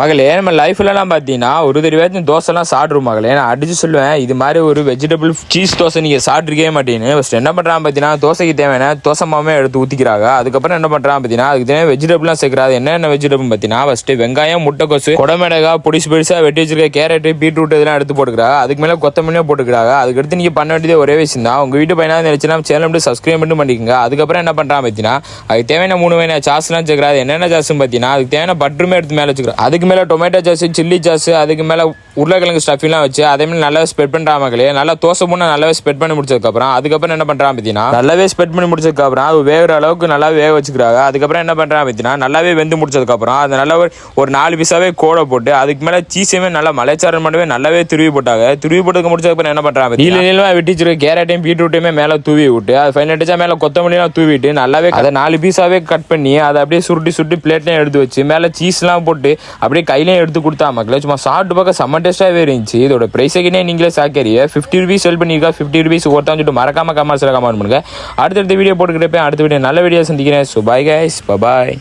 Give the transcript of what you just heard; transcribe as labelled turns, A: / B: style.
A: மகளே நம்ம லைஃப்லலாம் பார்த்தீங்கன்னா ஒரு தடவையாச்சும் தோசைலாம் சாப்பிட்றோம் மகளே. நான் அடிச்சு சொல்லுவேன் இது மாதிரி ஒரு வெஜிடபிள் சீஸ் தோசை நீங்கள் சாப்பிட்ருக்கவே மாட்டேன்னு ஃபஸ்ட் என்ன பண்ணுறான் பார்த்தீங்கன்னா தோசைக்கு தேவையான தோசை மாவே எடுத்து ஊற்றிக்கிறாங்க அதுக்கப்புறம் என்ன பண்ணுறான் பார்த்தீங்கன்னா அதுக்கு தேவையான வெஜிடபிள்லாம் சேர்க்குறாது என்னென்ன வெஜிடபிள் பார்த்தீங்கன்னா ஃபஸ்ட்டு வெங்காயம் முட்டைக்கோசு குடமிளகா பொடிசு பொடிசாக வெட்டி வச்சிருக்க கேரட்டு பீட்ரூட் இதெல்லாம் எடுத்து போட்டுக்கிறாங்க. அதுக்கு மேலே கொத்தமல்லியும் போட்டுக்கிறாங்க. அதுக்கடுத்து நீங்கள் பண்ண வேண்டியது ஒரே விஷயம் தான். உங்கள் வீட்டு பையனாக நினச்சினா சேனல் மட்டும் சப்ஸ்கிரைப் மட்டும் பண்ணிக்கோங்க. அதுக்கப்புறம் என்ன பண்ணுறான் பார்த்தீங்கன்னா அதுக்கு தேவையான மூணு வகையான சாஸ்லாம் சேர்க்குறாது என்னென்ன சாஸ்ன்னு பார்த்தீங்கன்னா அதுக்கு தேவையான பட்டருமே எடுத்து மேலே வச்சுக்கிறோம். அதுக்கு மேலே டொமேட்டோ சாஸ் சில்லி சாஸ் அதுக்கு மேலே உருளைக்கிழங்கு ஸ்டஃபிங்லாம் வச்சு அதே நல்லா ஸ்ப்ரெட் பண்ணுறா மக்களே நல்லா தோசை பூனை நல்லாவே ஸ்ப்ரெட் பண்ணி முடிச்சதுக்கப்புறம் அதுக்கப்புறம் என்ன பண்ணுறான் பார்த்தீங்கன்னா நல்லாவே ஸ்ப்ரெட் பண்ணி முடிச்சதுக்கப்புறம் அது வேகிற அளவுக்கு நல்லா வேக வச்சுக்கிறாங்க. அதுக்கப்புறம் என்ன பண்ணுறான் பார்த்தீங்கன்னா நல்லாவே வெந்து முடிச்சதுக்கப்புறம் அது நல்லா ஒரு நாலு பீஸாவே கோடை போட்டு அதுக்கு மேலே சீஸையுமே நல்லா மலைச்சாரல் மட்டுமே நல்லாவே துருவி போட்டாங்க. துருவி போட்டதுக்கு முடிச்சதுக்கப்புறம் என்ன பண்ணுறாங்க நீல நீளமாக கேரட்டையும் பீட்ரூட்டையுமே மேலே தூவி விட்டு அது ஃபைனல் அடிச்சா மேலே கொத்தமல்லிலாம் தூவிட்டு நல்லாவே அதை நாலு பீஸாவே கட் பண்ணி அதை அப்படியே சுருட்டி சுருட்டி பிளேட்லையும் எடுத்து வச்சு மேலே சீஸ்லாம் போட்டு அப்படியே கையிலையும் எடுத்து கொடுத்தா மக்களே சும்மா சாப்பிட்டு பார்க்க செம்ம டேஸ்ட்டாகவே இருந்துச்சு. இதோட ப்ரைஸுக்குனே நீங்களே சாக்கறிய ஃபிஃப்டி ருபீஸ் செல் பண்ணியிருக்கா ஃபிஃப்டி ருபீஸ் ஒருத்தான் சொல்லிட்டு மறக்காம கமெண்ட்ஸில் கமெண்ட் பண்ணுங்க. அடுத்தடுத்த வீடியோ போட்டுக்கிட்டே அடுத்த வீடியோ நல்ல வீடியோ சந்திக்கிறேன். So bye guys bye